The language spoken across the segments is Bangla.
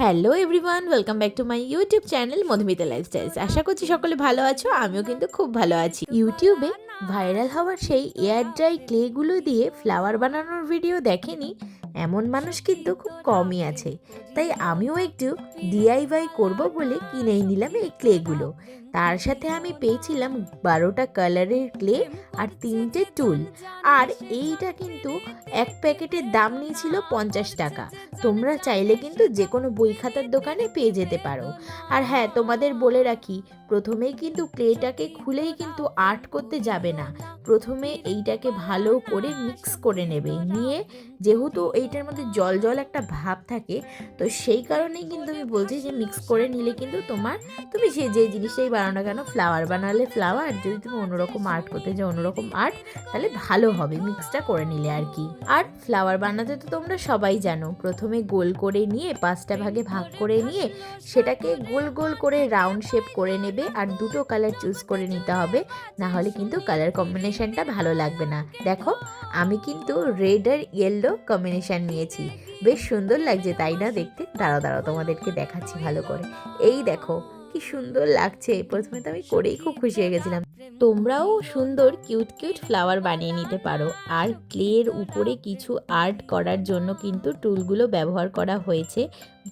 Hello everyone welcome back to my YouTube channel Madhumita lifestyles আশা করছি সকলে ভালো আছো, আমিও কিন্তু খুব ভালো আছি। ইউটিউবে ভাইরাল হওয়ার সেই এয়ার ড্রাই ক্লেগুলো দিয়ে ফ্লাওয়ার বানানোর ভিডিও দেখেনি, এমন মানুষ কিন্তু খুব কমই আছে। তাই আমিও একটু ডিআইওয়াই করব বলে কিনেই নিলাম এই ক্লেগুলো তার সাথে আমি পেয়েছিলাম বারোটা কালারের ক্লে আর তিনটে টুল। আর এইটা কিন্তু এক প্যাকেটের দাম নিয়েছিল পঞ্চাশ টাকা। তোমরা চাইলে কিন্তু যে কোনো বই খাতার দোকানে পেয়ে যেতে পারো। আর হ্যাঁ তোমাদের বলে রাখি, প্রথমেই কিন্তু ক্লেটাকে খুলেই কিন্তু আর্ট করতে যাবে না। প্রথমে এইটাকে ভালো করে মিক্স করে নেবে। নিয়ে যেহেতু এইটার মধ্যে জল জল একটা ভাব থাকে, তো সেই কারণেই কিন্তু আমি বলছি যে মিক্স করে নিলে কিন্তু তোমার, তুমি সে যে জিনিসটাই বানাও না কেন? ফ্লাওয়ার বানালে ফ্লাওয়ার যদি তুমি অন্যরকম আর্ট করতে যাও, অন্যরকম আর্ট তাহলে ভালো হবে মিক্সটা করে নিলে আর কি। আর ফ্লাওয়ার বানাতে তো তোমরা সবাই জানো, প্রথমে গোল করে নিয়ে, পাঁচটা ভাগে ভাগ করে নিয়ে, সেটাকে গোল গোল করে রাউন্ড শেপ করে নেবে আর দুটো কালার চুজ করে নিতে হবে, না হলে কিন্তু কালার কম্বিনেশনটা ভালো লাগবে না। দেখো, আমি কিন্তু রেড আর ইয়েলো কম্বিনেশন নিয়েছি। বেশ সুন্দর লাগছে, তাই না? দেখতে? দাঁড়াও দাঁড়াও, তোমাদেরকে দেখাচ্ছি ভালো করে। এই দেখো কি সুন্দর লাগছে। প্রথমে তো আমি করেই খুব খুশি হয়ে গেছিলাম। তোমরাও সুন্দর কিউট কিউট ফ্লাওয়ার বানিয়ে নিতে পারো। আর ক্লের উপরে কিছু আর্ট করার জন্য কিন্তু টুলগুলো ব্যবহার করা হয়েছে।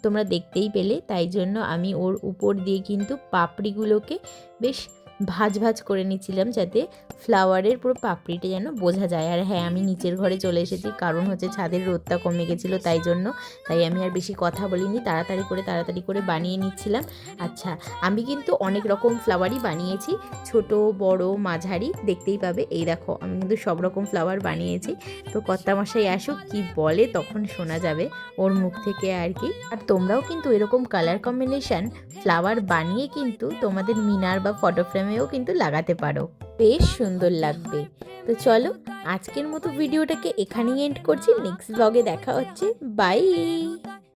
তোমরা দেখতেই পেলে, তাই জন্য আমি ওর উপর দিয়ে কিন্তু পাপড়িগুলোকে বেশ ভাজ ভাজ করে নিচ্ছিলাম যাতে ফ্লাওয়ারের পুরো পাপড়িটা যেন বোঝা যায়। আর হ্যাঁ আমি নিচের ঘরে চলে এসেছি, কারণ হচ্ছে ছাদের রোদটা কমে গেছিল তাই জন্য। তাই আমি আর বেশি কথা বলিনি, তাড়াতাড়ি করে তাড়াতাড়ি করে বানিয়ে নিচ্ছিলাম। আচ্ছা আমি কিন্তু অনেক রকম ফ্লাওয়ারই বানিয়েছি, ছোট, বড়, মাঝারি, দেখতেই পাবে। এই দেখো, আমি কিন্তু সব রকম ফ্লাওয়ার বানিয়েছি। তো কর্তামশাই আসুক, কি বলে তখন শোনা যাবে ওর মুখ থেকে আর কি। আর তোমরাও কিন্তু এরকম কালার কম্বিনেশন ফ্লাওয়ার বানিয়ে কিন্তু তোমাদের মিনার বা ফটো ফ্রেমেও কিন্তু লাগাতে পারো। বেশ সুন্দর লাগবে। তো চলো, আজকের মতো ভিডিওটাকে এখানেই এন্ড করছি। নেক্সট ব্লগে দেখা হচ্ছে। বাই